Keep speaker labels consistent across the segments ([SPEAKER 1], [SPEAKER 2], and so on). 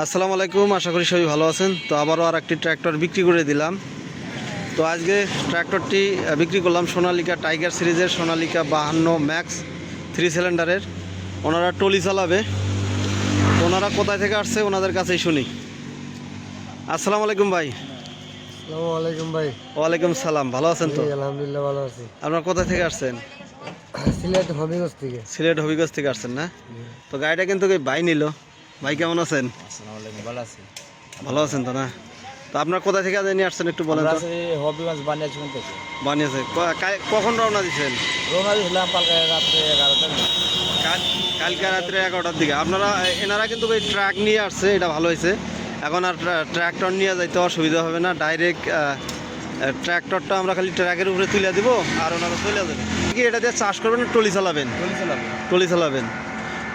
[SPEAKER 1] আসসালামু আলাইকুম আশা করি সবাই ভালো আছেন। তো আবারও আর একটি ট্র্যাক্টর বিক্রি করে দিলাম। তো আজকে ট্র্যাক্টরটি বিক্রি করলাম সোনালিকা টাইগার সিরিজের সোনালিকা বাহান্ন ম্যাক্স থ্রি সিলিন্ডারের। ওনারা টলি চালাবে। ওনারা কোথায় থেকে আসছে ওনাদের কাছেই শুনি। আসসালামু আলাইকুম ভাই।
[SPEAKER 2] আলাইকুম ভাই।
[SPEAKER 1] ওয়ালাইকুম সালাম ভালো আছেন তো?
[SPEAKER 2] আলহামদুলিল্লাহ ভালো আছি।
[SPEAKER 1] আপনারা কোথায় থেকে আসছেন?
[SPEAKER 2] সিলেট হবিগঞ্জ থেকে।
[SPEAKER 1] সিলেট হবিগঞ্জ থেকে আসছেন না? তো গাড়িটা কিন্তু ভাই নিল। ভাই কেমন আছেন?
[SPEAKER 2] ভালো আছি।
[SPEAKER 1] ভালো আছেন তো না? তো আপনার কোথায় থেকে নিয়ে আসছেন একটু বলেন
[SPEAKER 2] হবিগঞ্জ
[SPEAKER 1] বানিয়েছে কখন রওনা দিচ্ছেন?
[SPEAKER 2] রোনা দিয়েছিলাম কালকে রাত্রে এগারোটা
[SPEAKER 1] কাল- কালকে রাত্রে এগারোটার দিকে। আপনারা এনারা কিন্তু ওই ট্রাক নিয়ে আসছে এটা ভালো হয়েছে। এখন আর ট্র্যাক্টর নিয়ে যাইতে অসুবিধা হবে না। ডাইরেক্ট ট্র্যাক্টরটা আমরা খালি ট্র্যাকের উপরে তুলে দিব আর ওনারা চলে যাবে। কি এটা দিয়ে চাষ করবেন না টলি চালাবেন? টলি চালাবেন।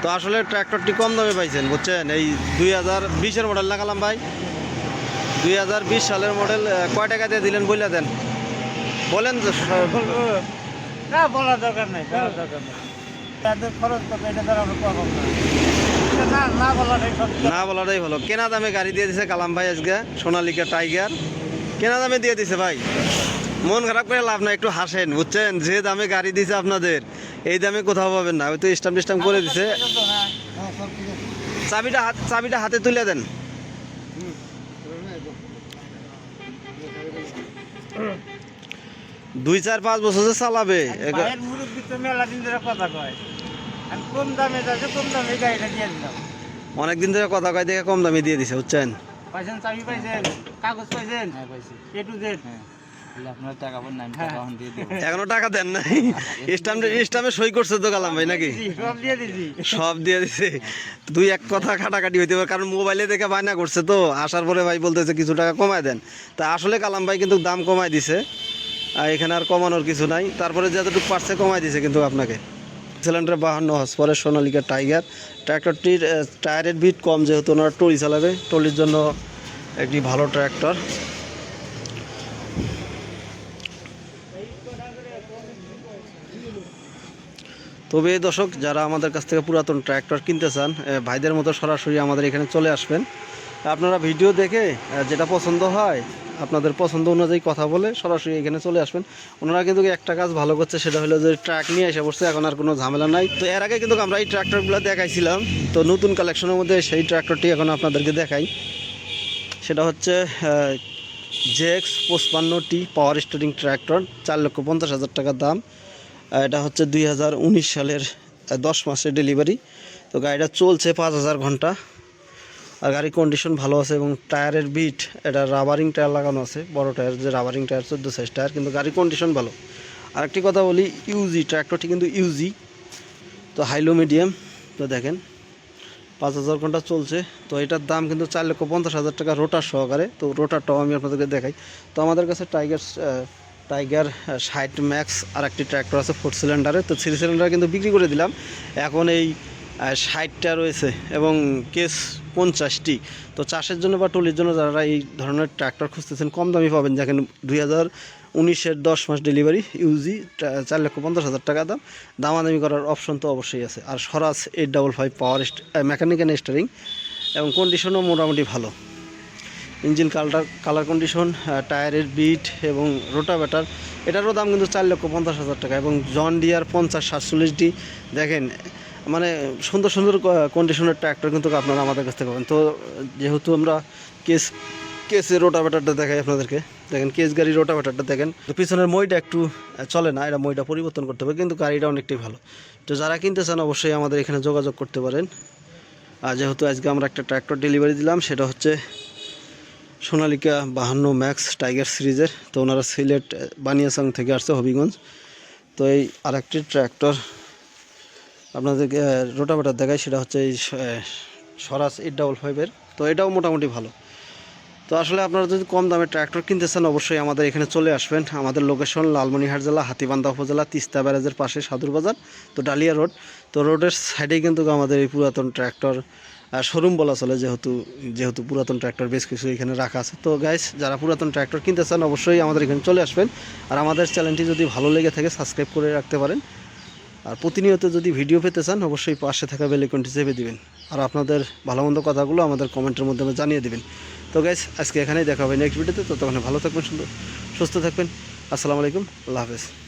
[SPEAKER 1] তো আসলে ট্র্যাক্টরটি কম দামে পাইছেন বুঝছেন? এই দুই হাজার বিশের মডেল লাগালাম ভাই? দুই হাজার বিশ সালের মডেল কয় টাকা দিয়ে দিলেন বলে দেন? বলেন
[SPEAKER 2] না বলার দরকার নাই বলার দরকার নেই। তাদের খরচ এটা দ্বারা আমরা পাবো না না বলাটাই
[SPEAKER 1] ভালো। কেনা দামে গাড়ি দিয়ে দিছে কালাম ভাই আজকে সোনালিকা টাইগার। কেনা দামে দিয়ে দিছে ভাই। মন খারাপ করে লাভ না একটু হাসেন বুঝছেন? যে দামে গাড়ি দিছে আপনাদের। এই দামে কোথাও পাবেন না। ওই তো স্টাম্প টিস্টাম্প করে দিছে।
[SPEAKER 2] হ্যাঁ
[SPEAKER 1] চাবিটা হাত চাবিটা হাতে তুলে দেন। দুই চার পাঁচ বছর যে চালাবে অনেকদিন ধরে কথা কয় দেখে কম দামে দিয়ে দিছে বুঝছেন?
[SPEAKER 2] পাইছেন চাবি পাইছেন? কাগজ পাইছেন? হ্যাঁ পাইছি। এ টু জেড
[SPEAKER 3] টাকা এখন দিয়ে দেবো।
[SPEAKER 1] এখনও টাকা দেন নাই। স্টাম্পে স্টাম্পে সই করছে তো কালাম ভাই নাকি?
[SPEAKER 2] সব দিয়ে দিছি।
[SPEAKER 1] দুই এক কথা কাটাকাটি হইতে পারে কারণ মোবাইলে দেখে বায়না করছে তো। আসার পরে ভাই বলতেছে কিছু টাকা কমায় দেন। তা আসলে কালাম ভাই কিন্তু দাম কমায় দিছে। আর এখানে আর কমানোর কিছু নাই। তারপরে যতটুকু পারছে কমায় দিছে কিন্তু আপনাকে। সিলিন্ডার বাহান্ন হস পরে সোনালিকা টাইগার। ট্র্যাক্টরটির টায়ারের বিট কম যেহেতু ওনারা টলি চালাবে টলির জন্য একটি ভালো ট্র্যাক্টর। তবে দর্শক, যারা আমাদের কাছ থেকে পুরাতন ট্র্যাক্টর কিনতে চান ভাইদের মতো সরাসরি আমাদের এখানে চলে আসবেন। আপনারা ভিডিও দেখে যেটা পছন্দ হয়, আপনাদের পছন্দ অনুযায়ী কথা বলে সরাসরি এখানে চলে আসবেন। ওনারা কিন্তু একটা কাজ ভালো করছে, সেটা হলো যে ট্র্যাক নিয়ে এসে পড়ছে, এখন আর কোনো ঝামেলা নাই। তো এর আগে কিন্তু আমরা এই ট্র্যাক্টরগুলো দেখাইছিলাম, তো নতুন কালেকশনের মধ্যে সেই ট্র্যাক্টরটি এখন আপনাদেরকে দেখাই। সেটা হচ্ছে জেক্স পঁচপান্নটি পাওয়ার স্টারিং ট্র্যাক্টর, চার লক্ষ পঞ্চাশ হাজার টাকার দাম। এটা হচ্ছে দুই হাজার উনিশ সালের দশ মাসের ডেলিভারি তো গাড়িটা চলছে পাঁচ হাজার ঘণ্টা। আর গাড়ির কন্ডিশন ভালো আছে এবং টায়ারের বিট এটা রাবারিং টায়ার লাগানো আছে। বড় টায়ার যে রাবারিং টায়ার চোদ্দ সাইজ টায়ার কিন্তু গাড়ির কন্ডিশন ভালো। আরেকটি কথা বলি ইউজি ট্র্যাক্টরটি কিন্তু ইউজি তো হাইলো মিডিয়াম তো দেখেন, পাঁচ হাজার ঘণ্টা চলছে। তো এটার দাম কিন্তু চার লক্ষ পঞ্চাশ হাজার টাকা রোটার সহকারে। তো রোটারটাও আমি আপনাদেরকে দেখাই। তো আমাদের কাছে টাইগার টাইগার ষাট ম্যাক্স আর একটি ট্র্যাক্টর আছে ফোর সিলিন্ডারে তো থ্রি সিলিন্ডার কিন্তু বিক্রি করে দিলাম। এখন এই ষাটটা রয়েছে এবং কেস পঞ্চাশটি। তো চাষের জন্য বা টলির জন্য যারা এই ধরনের ট্র্যাক্টর খুঁজতেছেন, কম দামি পাবেন। যেখানে দুই হাজার উনিশের দশ মাস ডেলিভারি ইউজি চার লক্ষ পঞ্চাশ হাজার টাকা দাম। দামাদামি করার অপশন তো অবশ্যই আছে। আর Swaraj eight double five power mechanical steering এবং কন্ডিশনও মোটামুটি ভালো। ইঞ্জিন কালার কালার কন্ডিশন টায়ারের বিট এবং রোটাভেটার এটারও দাম কিন্তু চার লক্ষ পঞ্চাশ হাজার টাকা এবং জন ডিয়ার পঞ্চাশ সাতচল্লিশ ডি দেখেন মানে সুন্দর সুন্দর কন্ডিশনের ট্র্যাক্টর কিন্তু আপনারা আমাদের কাছ থেকে পাবেন। তো যেহেতু আমরা কেস কেসের রোটাভেটারটা দেখাই আপনাদেরকে, দেখেন কেস গাড়ির রোটাভেটারটা দেখেন, তো পিছনের মইটা একটু চলে না, এটা মইটা পরিবর্তন করতে হবে, কিন্তু গাড়িটা অনেকটাই ভালো। তো যারা কিনতে চান অবশ্যই আমাদের এখানে যোগাযোগ করতে পারেন। আর যেহেতু আজকে আমরা একটা ট্র্যাক্টর ডেলিভারি দিলাম, সেটা হচ্ছে সোনালিকা বাহান্ন ম্যাক্স টাইগার সিরিজের, তো ওনারা সিলেট বানিয়াসং থেকে আসছে হবিগঞ্জ। তো এই আরেকটি ট্র্যাক্টর আপনাদেরকে রোটাভেটার দেখায় সেটা হচ্ছে এই স্বরাজ এইট ডাবল ফাইভের। তো এটাও মোটামুটি ভালো। তো আসলে আপনারা যদি কম দামে ট্র্যাক্টর কিনতে চান, অবশ্যই আমাদের এখানে চলে আসবেন। আমাদের লোকেশন লালমনিরহাট জেলা, হাতিবান্ধা উপজেলা, তিস্তা ব্যারাজের পাশে সাদুর বাজার, তো ডালিয়া রোড। তো রোডের সাইডেই কিন্তু আমাদের এই পুরাতন ট্র্যাক্টর শোরুম বলা চলে, যেহেতু যেহেতু পুরাতন ট্র্যাক্টর বেশ কিছু এখানে রাখা আছে। তো গাইস যারা পুরাতন ট্র্যাক্টর কিনতে চান, অবশ্যই আমাদের এখানে চলে আসবেন। আর আমাদের চ্যানেলটি যদি ভালো লেগে থাকে সাবস্ক্রাইব করে রাখতে পারেন। আর প্রতিনিয়ত যদি ভিডিও পেতে চান, অবশ্যই পাশে থাকা বেলেকনটি চেপে দিবেন। আর আপনাদের ভালো মন্দ কথাগুলো আমাদের কমেন্টের মাধ্যমে জানিয়ে দিবেন। তো গাইস আজকে এখানেই দেখা হবে নেক্সট ভিডিওতে ততক্ষণে ভালো থাকবেন, সুন্দর, সুস্থ থাকবেন। আসসালামু আলাইকুম, আল্লাহ হাফেজ।